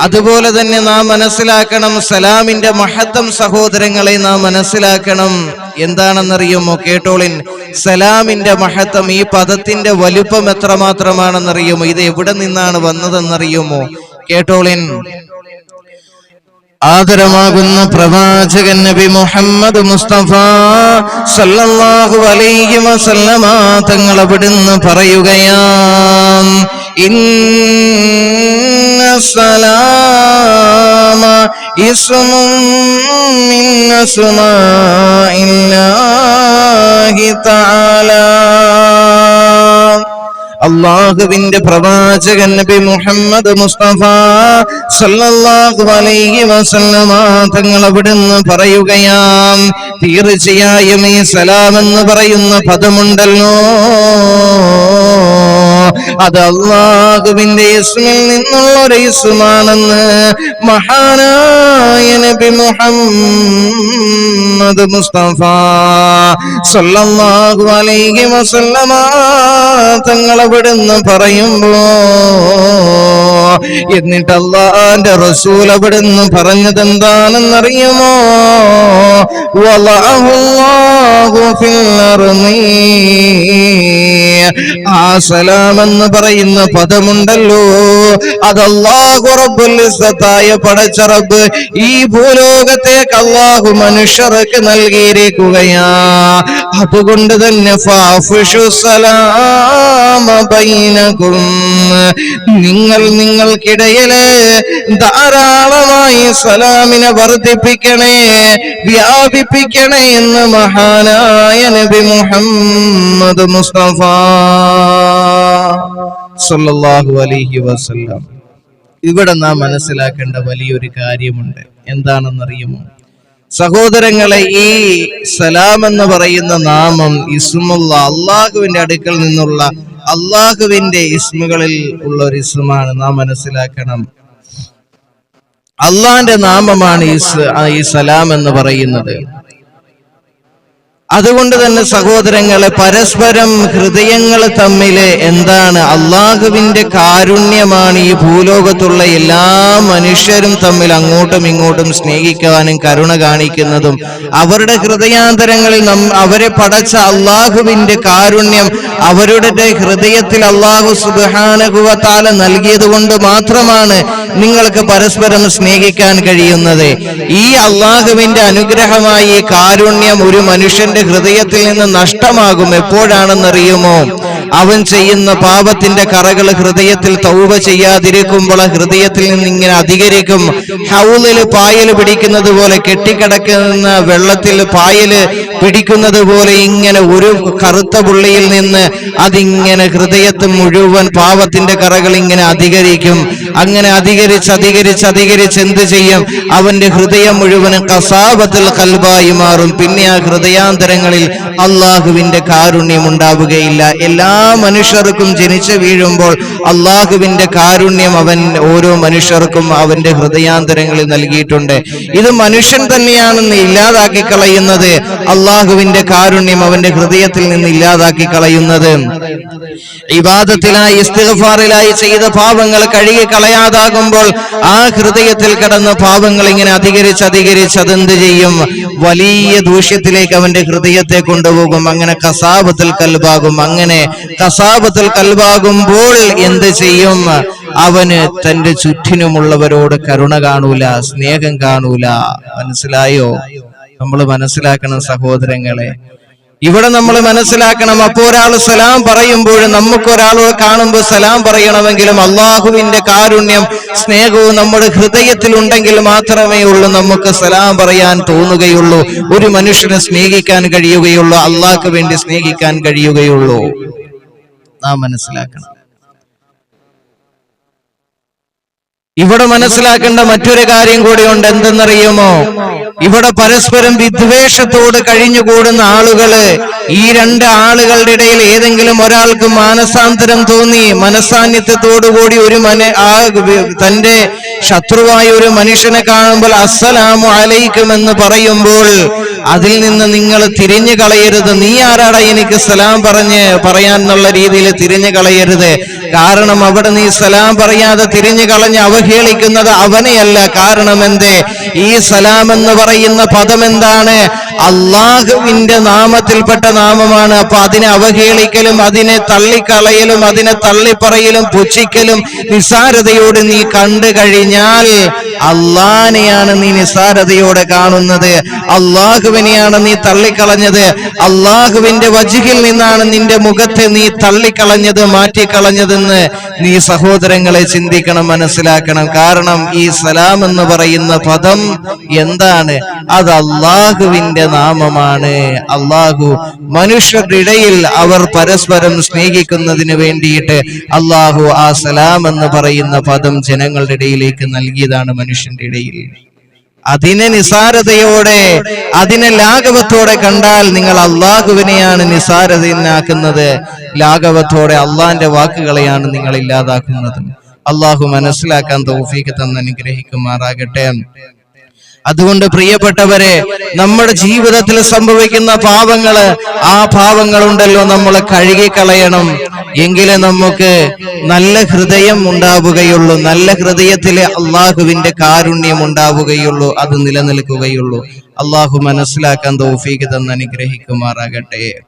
അതുപോലെ തന്നെ നാം മനസ്സിലാക്കണം സലാമിന്റെ മഹത്വം സഹോദരങ്ങളെ നാം മനസ്സിലാക്കണം. എന്താണെന്നറിയുമോ കേട്ടോളിൻ? സലാമിന്റെ മഹത്വം ഈ പദത്തിന്റെ വലുപ്പം എത്രമാത്രമാണെന്നറിയുമോ? ഇത് എവിടെ നിന്നാണ് വന്നതെന്നറിയുമോ? കേട്ടോളിൻ? ആദരമാകുന്ന പ്രവാചകൻ നബി മുഹമ്മദ് മുസ്തഫ സല്ലല്ലാഹു അലൈഹി വസല്ലമ തങ്ങൾ അവിടുന്ന് പറയുകയാം സലാമ മിൻ അസ്മാഇല്ലാഹി തആല അള്ളാഹുവിന്റെ പ്രവാചകൻ നബി മുഹമ്മദ് മുസ്തഫ സല്ലല്ലാഹു അലൈഹി വസല്ലമ തങ്ങൾ അവിടുന്ന് പറയുകയാം തീർച്ചയായും ഈ സലാം എന്ന് പറയുന്ന പദമുണ്ടല്ലോ. അത് അള്ളാഹുവിന്റെ ഇസ്മിൽ നിന്നുള്ള ഒരു ഇസ്മാണെന്ന് മഹാനായ നബി മുഹമ്മദ് മുസ്തഫ സല്ലല്ലാഹു അലൈഹി വസല്ലമ തങ്ങൾ അവിടുന്ന് പറയുമ്പോ എന്നിട്ട് അള്ളാന്റെ റസൂൽ അവിടുന്ന് പറഞ്ഞത് എന്താണെന്നറിയുമോ. ആ സലാം എന്ന് പറയുന്ന പദമുണ്ടല്ലോ. അത് പടച്ചറബ് ഈ ഭൂലോകത്തേക്ക് അള്ളാഹു മനുഷ്യർക്ക് നൽകിയിരിക്കുകയാ. അതുകൊണ്ട് തന്നെ നിങ്ങൾ നിങ്ങൾക്കിടയിൽ ധാരാളമായി സലാമിനെ വർദ്ധിപ്പിക്കണേ വ്യാപിപ്പിക്കണേ എന്ന് മഹാനായ നബി മുഹമ്മദ് മുസ്തഫ. സല്ലല്ലാഹു അലൈഹി വസല്ലം. ഇവിടെ നാം മനസ്സിലാക്കേണ്ട വലിയൊരു കാര്യമുണ്ട്. എന്താണെന്നറിയുമോ? സഹോദരങ്ങളെ ഈ സലാം എന്ന് പറയുന്ന നാമം ഇസ്മുള്ള അള്ളാഹുവിന്റെ അടുക്കൽ നിന്നുള്ള അള്ളാഹുവിന്റെ ഇസ്മുകളിൽ ഉള്ള ഒരു ഇസ്മാണ് നാം മനസ്സിലാക്കണം. അള്ളാന്റെ നാമമാണ് ഈ സലാം എന്ന് പറയുന്നത്. അതുകൊണ്ട് തന്നെ സഹോദരങ്ങളെ പരസ്പരം ഹൃദയങ്ങൾ തമ്മിൽ എന്താണ്? അള്ളാഹുവിന്റെ കാരുണ്യമാണ് ഈ ഭൂലോകത്തുള്ള എല്ലാ മനുഷ്യരും തമ്മിൽ അങ്ങോട്ടും ഇങ്ങോട്ടും സ്നേഹിക്കാനും കരുണ കാണിക്കുന്നതും. അവരുടെ ഹൃദയാന്തരങ്ങളിൽ അവരെ പടച്ച അള്ളാഹുവിന്റെ കാരുണ്യം അവരുടെ ഹൃദയത്തിൽ അള്ളാഹു സുബാനകുവത്താല നൽകിയത് കൊണ്ട് മാത്രമാണ് നിങ്ങൾക്ക് പരസ്പരം സ്നേഹിക്കാൻ കഴിയുന്നത്. ഈ അള്ളാഹുവിന്റെ അനുഗ്രഹമായി കാരുണ്യം ഒരു മനുഷ്യന്റെ ഹൃദയത്തിൽ നിന്ന് നഷ്ടമാകും എപ്പോഴാണെന്നറിയുമോ? അവൻ ചെയ്യുന്ന പാപത്തിന്റെ കറകൾ ഹൃദയത്തിൽ തൗവ ചെയ്യാതിരിക്കുമ്പോൾ ഹൃദയത്തിൽ നിന്ന് ഇങ്ങനെ അധികരിക്കും. ഹൗലിൽ പായൽ പിടിക്കുന്നത് പോലെ കെട്ടിക്കിടക്കുന്ന വെള്ളത്തിൽ പായൽ പിടിക്കുന്നത് പോലെ ഇങ്ങനെ ഒരു കറുത്ത പുള്ളിയിൽ നിന്ന് അതിങ്ങനെ ഹൃദയത്തിൽ മുഴുവൻ പാവത്തിന്റെ കറകൾ ഇങ്ങനെ അധികരിക്കും. അങ്ങനെ അധികരിച്ച് അധികരിച്ച് അധികരിച്ച് എന്ത് ചെയ്യും? അവന്റെ ഹൃദയം മുഴുവൻ കസാബത്തിൽ കൽബായി മാറും. പിന്നെ ആ ഹൃദയാന്തരങ്ങളിൽ അള്ളാഹുവിന്റെ കാരുണ്യം ഉണ്ടാവുകയില്ല. എല്ലാ മനുഷ്യർക്കും ജനിച്ചു വീഴുമ്പോൾ അള്ളാഹുവിന്റെ കാരുണ്യം അവൻ ഓരോ മനുഷ്യർക്കും അവന്റെ ഹൃദയാന്തരങ്ങളിൽ നൽകിയിട്ടുണ്ട്. ഇത് മനുഷ്യൻ തന്നെയാണെന്ന് ഇല്ലാതാക്കി കളയുന്നത് അള്ളാഹുവിന്റെ കാരുണ്യം അവന്റെ ഹൃദയത്തിൽ നിന്ന് ഇല്ലാതാക്കി കളയുന്നത്. ഇബാദത്തിലായി ഇസ്തിഗ്ഫാറിലായി ചെയ്ത പാപങ്ങൾ കഴുകി കളയാതാകുമ്പോൾ ആ ഹൃദയത്തിൽ കിടന്ന പാപങ്ങൾ ഇങ്ങനെ അധികരിച്ച് അധികരിച്ച് അതെന്ത് ചെയ്യും? വലിയ ദൂഷ്യത്തിലേക്ക് അവന്റെ ഹൃദയത്തെ കൊണ്ടുപോകും. അങ്ങനെ കസാബത്തിൽ കൽബാകും. അങ്ങനെ കസാബത്തിൽ കൽബാകുമ്പോൾ എന്ത് ചെയ്യും? അവന് തന്റെ ചുറ്റിനുമുള്ളവരോട് കരുണ കാണൂല സ്നേഹം കാണൂല. മനസ്സിലായോ? നമ്മൾ മനസ്സിലാക്കണം സഹോദരങ്ങളെ. ഇവിടെ നമ്മൾ മനസ്സിലാക്കണം അപ്പോ ഒരാൾ സലാം പറയുമ്പോൾ നമുക്ക് ഒരാളോട് കാണുമ്പോൾ സലാം പറയണമെങ്കിലും അള്ളാഹുവിന്റെ കാരുണ്യം സ്നേഹവും നമ്മുടെ ഹൃദയത്തിൽ ഉണ്ടെങ്കിൽ മാത്രമേ ഉള്ളൂ നമുക്ക് സലാം പറയാൻ തോന്നുകയുള്ളൂ. ഒരു മനുഷ്യനെ സ്നേഹിക്കാൻ കഴിയുകയുള്ളൂ അള്ളാഹ്ക്ക് വേണ്ടി സ്നേഹിക്കാൻ കഴിയുകയുള്ളൂ. നാം മനസ്സിലാക്കണം. ഇവിടെ മനസ്സിലാക്കേണ്ട മറ്റൊരു കാര്യം കൂടിയുണ്ട്. എന്തെന്നറിയുമോ? ഇവിടെ പരസ്പരം വിദ്വേഷത്തോട് കഴിഞ്ഞുകൂടുന്ന ആളുകൾ ഈ രണ്ട് ആളുകളുടെ ഇടയിൽ ഏതെങ്കിലും ഒരാൾക്ക് മാനസാന്തരം തോന്നി മനസാന്നിധ്യത്തോടുകൂടി ഒരു മന ആ തന്റെ ശത്രുവായ ഒരു മനുഷ്യനെ കാണുമ്പോൾ അസ്സലാമു അലൈക്കും എന്ന് പറയുമ്പോൾ അതിൽ നിന്ന് നിങ്ങൾ തിരിഞ്ഞു കളയരുത് നീ ആരാടാ എനിക്ക് സലാം പറഞ്ഞ് പറയാൻ എന്നുള്ള രീതിയിൽ തിരിഞ്ഞു കളയരുത് കാരണം അവിടെ നീ സലാം പറയാതെ തിരിഞ്ഞു കളഞ്ഞ് അവഹേളിക്കുന്നത് അവനെയല്ല. കാരണം എന്തേ? ഈ സലാം എന്ന് പറയുന്ന പദം എന്താണ്? അള്ളാഹുവിന്റെ നാമത്തിൽപ്പെട്ട നാമമാണ്. അപ്പൊ അതിനെ അവഹേളിക്കലും അതിനെ തള്ളിക്കളയലും അതിനെ തള്ളിപ്പറയലും പുച്ഛിക്കലും നിസാരതയോട് നീ കണ്ടു കഴിഞ്ഞാൽ അള്ളാനെയാണ് നീ നിസാരതയോടെ കാണുന്നത്. അള്ളാഹുവിനെയാണ് നീ തള്ളിക്കളഞ്ഞത്. അള്ളാഹുവിന്റെ വജുഹിൽ നിന്നാണ് നിന്റെ മുഖത്തെ നീ തള്ളിക്കളഞ്ഞത് മാറ്റിക്കളഞ്ഞതെന്ന് നീ സഹോദരങ്ങളെ ചിന്തിക്കണം മനസ്സിലാക്കണം. കാരണം ഈ സലാം എന്ന് പറയുന്ന പദം എന്താണ്? അത് അള്ളാഹുവിന്റെ നാമമാണ്. അള്ളാഹു മനുഷ്യരുടെ ഇടയിൽ അവർ പരസ്പരം സ്നേഹിക്കുന്നതിന് വേണ്ടിയിട്ട് അള്ളാഹു ആ സലാം എന്ന് പറയുന്ന പദം ജനങ്ങളുടെ ഇടയിലേക്ക് നൽകിയതാണ് മനുഷ്യന്റെ ഇടയിൽ. അതിനെ നിസാരതയോടെ അതിനെ ലാഘവത്തോടെ കണ്ടാൽ നിങ്ങൾ അള്ളാഹുവിനെയാണ് നിസാരതനാക്കുന്നത് ലാഘവത്തോടെ അള്ളാന്റെ വാക്കുകളെയാണ് നിങ്ങൾ ഇല്ലാതാക്കുന്നത്. അള്ളാഹു മനസ്സിലാക്കാൻ തോഫീക്ക് തന്ന് അനുഗ്രഹിക്കുമാറാകട്ടെ. അതുകൊണ്ട് പ്രിയപ്പെട്ടവരെ നമ്മുടെ ജീവിതത്തിൽ സംഭവിക്കുന്ന പാവങ്ങൾ ആ പാവങ്ങളുണ്ടല്ലോ നമ്മൾ കഴുകിക്കളയണം എങ്കിലേ നമുക്ക് നല്ല ഹൃദയം ഉണ്ടാവുകയുള്ളൂ. നല്ല ഹൃദയത്തിലെ അള്ളാഹുവിന്റെ കാരുണ്യം ഉണ്ടാവുകയുള്ളൂ. അത് നിലനിൽക്കുകയുള്ളൂ. അള്ളാഹു മനസ്സിലാക്കാൻ തോഫീക്ക് തന്ന് അനുഗ്രഹിക്കുമാറാകട്ടെ.